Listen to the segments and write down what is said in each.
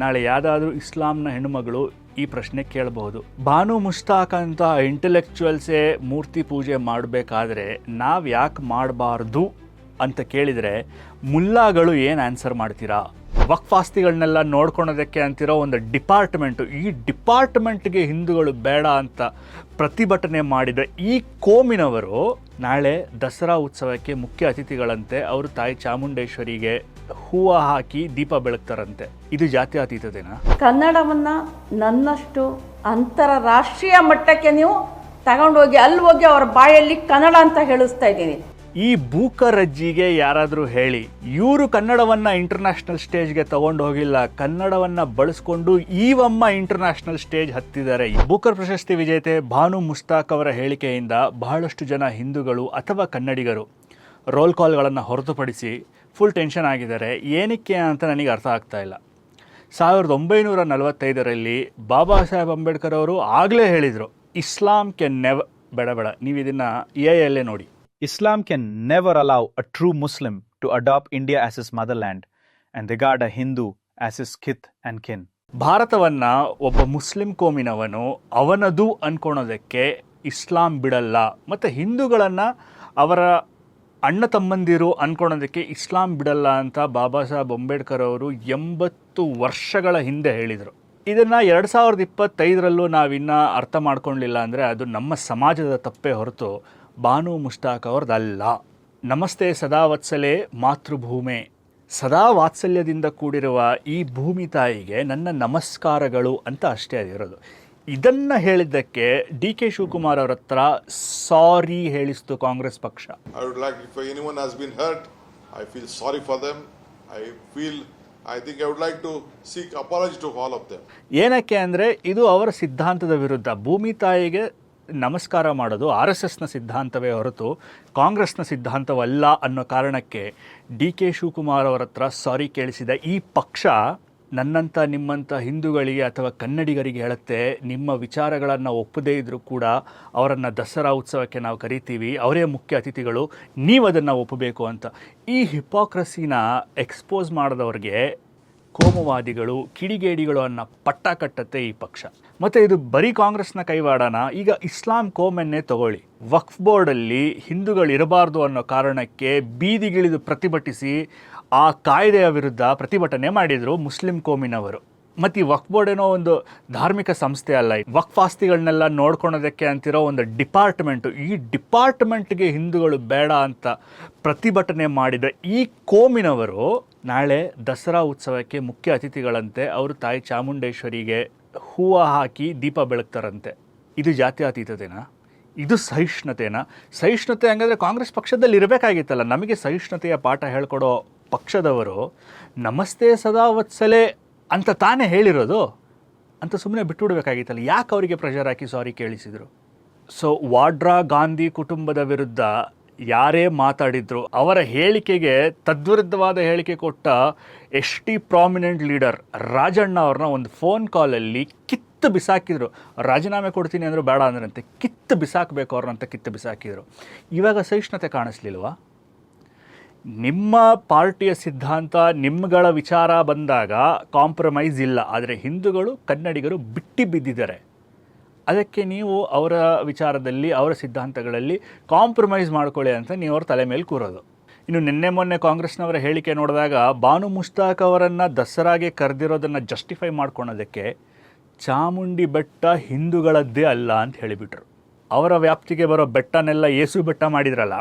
ನಾಳೆ ಯಾವುದಾದ್ರೂ ಇಸ್ಲಾಂನ ಹೆಣ್ಣುಮಗಳು ಈ ಪ್ರಶ್ನೆ ಕೇಳಬಹುದು. ಬಾನು ಮುಷ್ತಾಕ್ ಅಂತ ಇಂಟೆಲೆಕ್ಚುಯಲ್ಸೇ ಮೂರ್ತಿ ಪೂಜೆ ಮಾಡಬೇಕಾದ್ರೆ ನಾವು ಯಾಕೆ ಮಾಡಬಾರ್ದು ಅಂತ ಕೇಳಿದರೆ ಮುಲ್ಲಾಗಳು ಏನು ಆನ್ಸರ್ ಮಾಡ್ತೀರಾ? ವಕ್ಫ್ ಆಸ್ತಿಗಳನ್ನೆಲ್ಲ ನೋಡ್ಕೊಳೋದಕ್ಕೆ ಅಂತಿರೋ ಒಂದು ಡಿಪಾರ್ಟ್ಮೆಂಟು. ಈ ಡಿಪಾರ್ಟ್ಮೆಂಟ್ಗೆ ಹಿಂದೂಗಳು ಬೇಡ ಅಂತ ಪ್ರತಿಭಟನೆ ಮಾಡಿದ ಈ ಕೋಮಿನವರು ನಾಳೆ ದಸರಾ ಉತ್ಸವಕ್ಕೆ ಮುಖ್ಯ ಅತಿಥಿಗಳಂತೆ ಅವರು ತಾಯಿ ಚಾಮುಂಡೇಶ್ವರಿಗೆ ಹೂವು ಹಾಕಿ ದೀಪ ಬೆಳಗ್ತಾರಂತೆ. ಇದು ಜಾತಿ ದಿನ ಕನ್ನಡವನ್ನ ನನ್ನಷ್ಟು ಅಂತಾರಾಷ್ಟ್ರೀಯ ಮಟ್ಟಕ್ಕೆ ನೀವು ತಗೊಂಡೋಗಿ ಅಲ್ಲಿ ಹೋಗಿ ಅವ್ರ ಬಾಯಲ್ಲಿ ಕನ್ನಡ ಅಂತ ಹೇಳಿಸ್ತಾ ಇದ್ದೀನಿ. ಈ ಬೂಕರಜ್ಜಿಗೆ ಯಾರಾದರೂ ಹೇಳಿ, ಇವರು ಕನ್ನಡವನ್ನು ಇಂಟರ್ನ್ಯಾಷನಲ್ ಸ್ಟೇಜ್ಗೆ ತಗೊಂಡು ಹೋಗಿಲ್ಲ, ಕನ್ನಡವನ್ನು ಬಳಸ್ಕೊಂಡು ಈವಮ್ಮ ಇಂಟರ್ನ್ಯಾಷನಲ್ ಸ್ಟೇಜ್ ಹತ್ತಿದ್ದಾರೆ. ಬೂಕರ್ ಪ್ರಶಸ್ತಿ ವಿಜೇತೆ ಭಾನು ಮುಸ್ತಾಕ್ ಅವರ ಹೇಳಿಕೆಯಿಂದ ಬಹಳಷ್ಟು ಜನ ಹಿಂದೂಗಳು ಅಥವಾ ಕನ್ನಡಿಗರು ರೋಲ್ ಕಾಲ್ಗಳನ್ನು ಹೊರತುಪಡಿಸಿ ಫುಲ್ ಟೆನ್ಷನ್ ಆಗಿದ್ದಾರೆ. ಏನಕ್ಕೆ ಅಂತ ನನಗೆ ಅರ್ಥ ಆಗ್ತಾ ಇಲ್ಲ. ಸಾವಿರದ ಒಂಬೈನೂರ ನಲವತ್ತೈದರಲ್ಲಿ ಬಾಬಾ ಸಾಹೇಬ್ ಅಂಬೇಡ್ಕರ್ ಅವರು ಆಗಲೇ ಹೇಳಿದರು ಇಸ್ಲಾಂ ಕೆನ್ ನೆವ್ ಬೇಡ ಬೇಡ ನೀವು ಇದನ್ನು ಎ ಎಲ್ಲೇ ನೋಡಿ. Islam can never allow a true Muslim to adopt India as his motherland, and regard a Hindu as his kith and kin. ಭಾರತವನ್ನ ಒಬ್ಬ ಮುಸ್ಲಿಂ ಕೋಮಿನವನು ಅವನದು ಅನ್ಕೊಳೋದಕ್ಕೆ ಇಸ್ಲಾಂ ಬಿಡಲ್ಲ, ಮತ್ತು ಹಿಂದೂಗಳನ್ನು ಅವರ ಅಣ್ಣ ತಮ್ಮಂದಿರು ಅನ್ಕೊಳೋದಕ್ಕೆ ಇಸ್ಲಾಂ ಬಿಡಲ್ಲ ಅಂತ ಬಾಬಾ ಸಾಹೇಬ್ ಅಂಬೇಡ್ಕರ್ ಅವರು ಎಂಬತ್ತು ವರ್ಷಗಳ ಹಿಂದೆ ಹೇಳಿದರು ಇದನ್ನು ಎರಡು ಸಾವಿರದ ಇಪ್ಪತ್ತೈದರಲ್ಲೂ ನಾವಿನ್ನ ಅರ್ಥ ಮಾಡ್ಕೊಳ್ಳಿಲ್ಲ ಅಂದರೆ ಅದು ನಮ್ಮ ಸಮಾಜದ ತಪ್ಪೇ ಹೊರತು ಬಾನು ಮುಷ್ತಾಕ್ ಅವ್ರದ್ದಲ್ಲ ನಮಸ್ತೆ ಸದಾ ವತ್ಸಲೆ ಮಾತೃಭೂಮೆ. ಸದಾ ವಾತ್ಸಲ್ಯದಿಂದ ಕೂಡಿರುವ ಈ ಭೂಮಿ ತಾಯಿಗೆ ನನ್ನ ನಮಸ್ಕಾರಗಳು ಅಂತ ಅಷ್ಟೇ ಅದಿರೋದು ಇದನ್ನು ಹೇಳಿದ್ದಕ್ಕೆ ಡಿ ಕೆ ಶಿವಕುಮಾರ್ ಅವರ ಹತ್ರ ಸಾರಿ ಹೇಳಿಸ್ತು ಕಾಂಗ್ರೆಸ್ ಪಕ್ಷ. I would like like, any one has been hurt I feel sorry for them. I feel I think I would like to seek apology to all of them. ಏನಕ್ಕೆ ಅಂದರೆ ಇದು ಅವರ ಸಿದ್ಧಾಂತದ ವಿರುದ್ಧ. ಭೂಮಿ ತಾಯಿಗೆ ನಮಸ್ಕಾರ ಮಾಡೋದು ಆರ್ ಎಸ್ ಎಸ್ನ ಸಿದ್ಧಾಂತವೇ ಹೊರತು ಕಾಂಗ್ರೆಸ್ನ ಸಿದ್ಧಾಂತವಲ್ಲ ಅನ್ನೋ ಕಾರಣಕ್ಕೆ ಡಿ ಕೆ ಶಿವಕುಮಾರ್ ಅವರ ಹತ್ರ ಸಾರಿ ಕೇಳಿಸಿದ ಈ ಪಕ್ಷ ನನ್ನಂಥ ನಿಮ್ಮಂಥ ಹಿಂದೂಗಳಿಗೆ ಅಥವಾ ಕನ್ನಡಿಗರಿಗೆ ಹೇಳುತ್ತೆ, ನಿಮ್ಮ ವಿಚಾರಗಳನ್ನು ಒಪ್ಪದೇ ಇದ್ದರೂ ಕೂಡ ಅವರನ್ನು ದಸರಾ ಉತ್ಸವಕ್ಕೆ ನಾವು ಕರಿತೀವಿ, ಅವರೇ ಮುಖ್ಯ ಅತಿಥಿಗಳು, ನೀವು ಅದನ್ನು ಒಪ್ಪಬೇಕು ಅಂತ. ಈ ಹಿಪಾಕ್ರಸಿನ ಎಕ್ಸ್ಪೋಸ್ ಮಾಡಿದವ್ರಿಗೆ ಕೋಮುವಾದಿಗಳು, ಕಿಡಿಗೇಡಿಗಳು ಅನ್ನೋ ಪಟ್ಟ ಕಟ್ಟತ್ತೆ ಈ ಪಕ್ಷ. ಮತ್ತು ಇದು ಬರೀ ಕಾಂಗ್ರೆಸ್ನ ಕೈವಾಡನ? ಈಗ ಇಸ್ಲಾಂ ಕೋಮನ್ನೇ ತಗೊಳ್ಳಿ. ವಕ್ಫ್ ಬೋರ್ಡಲ್ಲಿ ಹಿಂದೂಗಳು ಇರಬಾರ್ದು ಅನ್ನೋ ಕಾರಣಕ್ಕೆ ಬೀದಿಗಿಳಿದು ಪ್ರತಿಭಟಿಸಿ ಆ ಕಾಯ್ದೆಯ ವಿರುದ್ಧ ಪ್ರತಿಭಟನೆ ಮಾಡಿದರು ಮುಸ್ಲಿಂ ಕೋಮಿನವರು. ಮತ್ತು ಈ ವಕ್ಫ್ ಬೋರ್ಡ್ ಏನೋ ಒಂದು ಧಾರ್ಮಿಕ ಸಂಸ್ಥೆ ಅಲ್ಲ. ವಕ್ಫ್ ಆಸ್ತಿಗಳನ್ನೆಲ್ಲ ನೋಡ್ಕೊಳೋದಕ್ಕೆ ಅಂತಿರೋ ಒಂದು ಡಿಪಾರ್ಟ್ಮೆಂಟು. ಈ ಡಿಪಾರ್ಟ್ಮೆಂಟ್ಗೆ ಹಿಂದೂಗಳು ಬೇಡ ಅಂತ ಪ್ರತಿಭಟನೆ ಮಾಡಿದ ಈ ಕೋಮಿನವರು ನಾಳೆ ದಸರಾ ಉತ್ಸವಕ್ಕೆ ಮುಖ್ಯ ಅತಿಥಿಗಳಂತೆ ಅವರು ತಾಯಿ ಚಾಮುಂಡೇಶ್ವರಿಗೆ ಹೂವು ಹಾಕಿ ದೀಪ ಬೆಳಗ್ತಾರಂತೆ. ಇದು ಜಾತ್ಯತೀತತೆನಾ ಇದು ಸಹಿಷ್ಣುತೆನಾ? ಸಹಿಷ್ಣುತೆ ಹಂಗಂದರೆ ಕಾಂಗ್ರೆಸ್ ಪಕ್ಷದಲ್ಲಿ ಇರಬೇಕಾಗಿತ್ತಲ್ಲ. ನಮಗೆ ಸಹಿಷ್ಣುತೆಯ ಪಾಠ ಹೇಳ್ಕೊಡೋ ಪಕ್ಷದವರು ನಮಸ್ತೆ ಸದಾ ವತ್ಸಲೆ ಅಂತ ತಾನೇ ಹೇಳಿರೋದು, ಅಂತ ಸುಮ್ಮನೆ ಬಿಟ್ಟುಬಿಡ್ಬೇಕಾಗಿತ್ತಲ್ಲ ಯಾಕೆ ಅವರಿಗೆ ಪ್ರೆಷರ್ ಹಾಕಿ ಸಾರಿ ಕೇಳಿಸಿದರು? ಸೊ ವಾಡ್ರಾ ಗಾಂಧಿ ಕುಟುಂಬದ ವಿರುದ್ಧ ಯಾರೇ ಮಾತಾಡಿದ್ರು, ಅವರ ಹೇಳಿಕೆಗೆ ತದ್ವಿರುದ್ಧವಾದ ಹೇಳಿಕೆ ಕೊಟ್ಟ S T prominent leader Rajanna ಅವ್ರನ್ನ ಒಂದು ಫೋನ್ ಕಾಲಲ್ಲಿ ಕಿತ್ತು ಬಿಸಾಕಿದ್ರು. ರಾಜೀನಾಮೆ ಕೊಡ್ತೀನಿ ಅಂದರೂ ಬೇಡ ಅಂದ್ರಂತೆ. ಕಿತ್ತು ಬಿಸಾಕಬೇಕು ಅವ್ರನ್ನಂತ ಕಿತ್ತು ಬಿಸಾಕಿದ್ರು. ಇವಾಗ ಸಹಿಷ್ಣುತೆ ಕಾಣಿಸ್ಲಿಲ್ವಾ? ನಿಮ್ಮ ಪಾರ್ಟಿಯ ಸಿದ್ಧಾಂತ ನಿಮ್ಮಗಳ ವಿಚಾರ ಬಂದಾಗ ಕಾಂಪ್ರಮೈಸ್ ಇಲ್ಲ. ಆದರೆ ಹಿಂದೂಗಳು, ಕನ್ನಡಿಗರು ಬಿಟ್ಟಿ ಬಿದ್ದಿದ್ದಾರೆ. ಅದಕ್ಕೆ ನೀವು ಅವರ ವಿಚಾರದಲ್ಲಿ, ಅವರ ಸಿದ್ಧಾಂತಗಳಲ್ಲಿ ಕಾಂಪ್ರಮೈಸ್ ಮಾಡ್ಕೊಳ್ಳಿ ಅಂತ ನೀವು ಅವ್ರ ತಲೆ ಮೇಲೆ ಕೂರೋದು. ಇನ್ನು ನಿನ್ನೆ ಮೊನ್ನೆ ಕಾಂಗ್ರೆಸ್ನವರ ಹೇಳಿಕೆ ನೋಡಿದಾಗ ಬಾನು ಮುಷ್ತಾಕ್ ಅವರನ್ನು ದಸರಾಗೆ ಕರೆದಿರೋದನ್ನು ಜಸ್ಟಿಫೈ ಮಾಡ್ಕೊಳೋದಕ್ಕೆ ಚಾಮುಂಡಿ ಬೆಟ್ಟ ಹಿಂದೂಗಳದ್ದೇ ಅಲ್ಲ ಅಂತ ಹೇಳಿಬಿಟ್ರು. ಅವರ ವ್ಯಾಪ್ತಿಗೆ ಬರೋ ಬೆಟ್ಟನೆಲ್ಲ ಏಸು ಬೆಟ್ಟ ಮಾಡಿದ್ರಲ್ಲ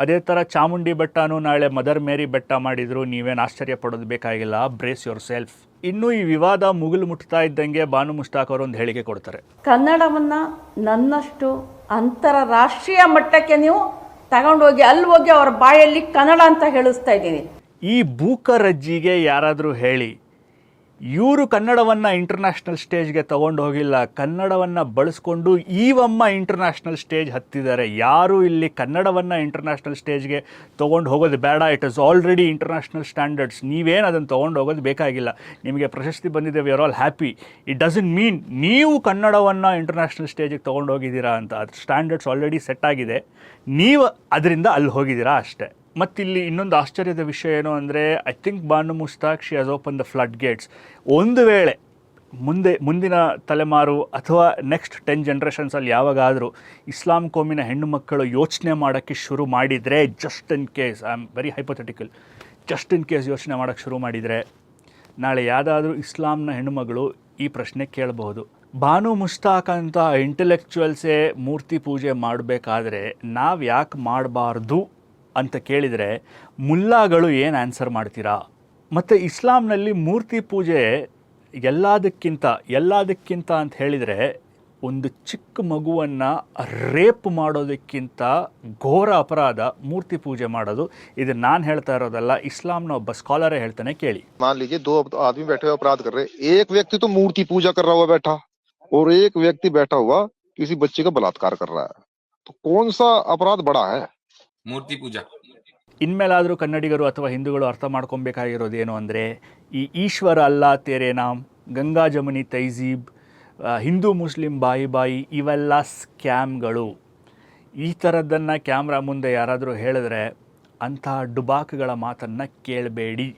ಅದೇ ಥರ ಚಾಮುಂಡಿ ಬೆಟ್ಟನೂ ನಾಳೆ ಮದರ್ ಮೇರಿ ಬೆಟ್ಟ ಮಾಡಿದ್ರು. ನೀವೇನು ಆಶ್ಚರ್ಯ ಪಡೋದು ಬೇಕಾಗಿಲ್ಲ. Brace yourself. ಇನ್ನು ಈ ವಿವಾದ ಮುಗಿಲು ಮುಟ್ತಾ ಇದ್ದಂಗೆ ಬಾನು ಮುಷ್ತಾಕ್ ಅವರು ಒಂದು ಹೇಳಿಕೆ ಕೊಡ್ತಾರೆ. ಕನ್ನಡವನ್ನ ನನ್ನಷ್ಟು ಅಂತಾರಾಷ್ಟ್ರೀಯ ಮಟ್ಟಕ್ಕೆ ನೀವು ತಗೊಂಡೋಗಿ ಅಲ್ಲಿ ಹೋಗಿ ಅವ್ರ ಬಾಯಲ್ಲಿ ಕನ್ನಡ ಅಂತ ಹೇಳಿಸ್ತಾ ಇದ್ದೀನಿ ಈ ಬೂಕರಜ್ಜಿಗೆ ಯಾರಾದರೂ ಹೇಳಿ ಇವರು ಕನ್ನಡವನ್ನು ಇಂಟರ್ನ್ಯಾಷನಲ್ ಸ್ಟೇಜ್ಗೆ ತಗೊಂಡು ಹೋಗಿಲ್ಲ. ಕನ್ನಡವನ್ನು ಬಳಸ್ಕೊಂಡು ಈವಮ್ಮ ಇಂಟರ್ನ್ಯಾಷನಲ್ ಸ್ಟೇಜ್ ಹತ್ತಿದ್ದಾರೆ. ಯಾರು ಇಲ್ಲಿ ಕನ್ನಡವನ್ನು ಇಂಟರ್ನ್ಯಾಷನಲ್ ಸ್ಟೇಜ್ಗೆ ತೊಗೊಂಡು ಹೋಗೋದು ಬೇಡ. It is already international standards ನೀವೇನು ಅದನ್ನು ತೊಗೊಂಡು ಹೋಗೋದು ಬೇಕಾಗಿಲ್ಲ. ನಿಮಗೆ ಪ್ರಶಸ್ತಿ ಬಂದಿದೆ we are all happy it doesn't mean ನೀವು ಕನ್ನಡವನ್ನು ಇಂಟರ್ನ್ಯಾಷನಲ್ ಸ್ಟೇಜಿಗೆ ತೊಗೊಂಡು ಹೋಗಿದ್ದೀರಾ ಅಂತ. ಅದು ಸ್ಟ್ಯಾಂಡರ್ಡ್ಸ್ ಆಲ್ರೆಡಿ ಸೆಟ್ ಆಗಿದೆ. ನೀವು ಅದರಿಂದ ಅಲ್ಲಿ ಹೋಗಿದ್ದೀರಾ ಅಷ್ಟೇ. ಮತ್ತಿಲ್ಲಿ ಇನ್ನೊಂದು ಆಶ್ಚರ್ಯದ ವಿಷಯ ಏನು ಅಂದರೆ I think Banu Mushtaq she has open the floodgates ಒಂದು ವೇಳೆ ಮುಂದೆ, ಮುಂದಿನ ತಲೆಮಾರು ಅಥವಾ ನೆಕ್ಸ್ಟ್ ಟೆನ್ ಜನ್ರೇಷನ್ಸಲ್ಲಿ ಯಾವಾಗಾದರೂ ಇಸ್ಲಾಂ ಕೋಮಿನ ಹೆಣ್ಣು ಮಕ್ಕಳು ಯೋಚನೆ ಮಾಡೋಕ್ಕೆ ಶುರು ಮಾಡಿದರೆ just in case I am very hypothetical just in case ಯೋಚನೆ ಮಾಡೋಕ್ಕೆ ಶುರು ಮಾಡಿದರೆ, ನಾಳೆ ಯಾವುದಾದ್ರೂ ಇಸ್ಲಾಂನ ಹೆಣ್ಣುಮಗಳು ಈ ಪ್ರಶ್ನೆ ಕೇಳಬಹುದು. ಬಾನು ಮುಸ್ತಾಕ್ ಅಂತ ಇಂಟೆಲೆಕ್ಚುವಲ್ಸೇ ಮೂರ್ತಿ ಪೂಜೆ ಮಾಡಬೇಕಾದ್ರೆ ನಾವು ಯಾಕೆ ಮಾಡಬಾರ್ದು? ಅಂತ ಕೇಳಿದರೆ ಮುಲ್ಲಾಗಳು ಏನು ಆನ್ಸರ್ ಮಾಡ್ತೀರಾ ಮತ್ತು ಇಸ್ಲಾಂನಲ್ಲಿ ಮೂರ್ತಿ ಪೂಜೆ ಎಲ್ಲದಕ್ಕಿಂತ ಎಲ್ಲದಕ್ಕಿಂತ ಅಂತ ಹೇಳಿದರೆ ಒಂದು ಚಿಕ್ಕ ಮಗುವನ್ನು ರೇಪ್ ಮಾಡೋದಕ್ಕಿಂತ ಘೋರ ಅಪರಾಧ ಮೂರ್ತಿ ಪೂಜೆ ಮಾಡೋದು ಇದು ನಾನು ಹೇಳ್ತಾ ಇರೋದಲ್ಲ ಇಸ್ಲಾಂನ ಒಬ್ಬ ಸ್ಕಾಲರೇ ಹೇಳ್ತಾನೆ ಕೇಳಿ मान लीजिए दो आदमी बैठे हुए अपराध कर रहे हैं एक व्यक्ति तो मूर्ति पूजा कर रहा हुआ बैठा और एक व्यक्ति बैठा हुआ किसी बच्चे का बलात्कार कर रहा है तो कौन सा अपराध बड़ा है ಮೂರ್ತಿ ಪೂಜಾ. ಇನ್ಮೇಲಾದರೂ ಕನ್ನಡಿಗರು ಅಥವಾ ಹಿಂದೂಗಳು ಅರ್ಥ ಮಾಡ್ಕೊಬೇಕಾಗಿರೋದು ಏನು ಅಂದರೆ, ಈ ಈಶ್ವರ ಅಲ್ಲ ತೇರೆ ನಾಮ್, ಗಂಗಾ ಜಮುನಿ ತೈಜೀಬ್ ಹಿಂದೂ ಮುಸ್ಲಿಂ ಬಾಯಿ ಬಾಯಿ ಇವೆಲ್ಲ ಸ್ಕ್ಯಾಮ್ಗಳು. ಈ ಥರದ್ದನ್ನು ಕ್ಯಾಮ್ರಾ ಮುಂದೆ ಯಾರಾದರೂ ಹೇಳಿದ್ರೆ ಅಂತಹ ಡುಬಾಕ್ಗಳ ಮಾತನ್ನು ಕೇಳಬೇಡಿ.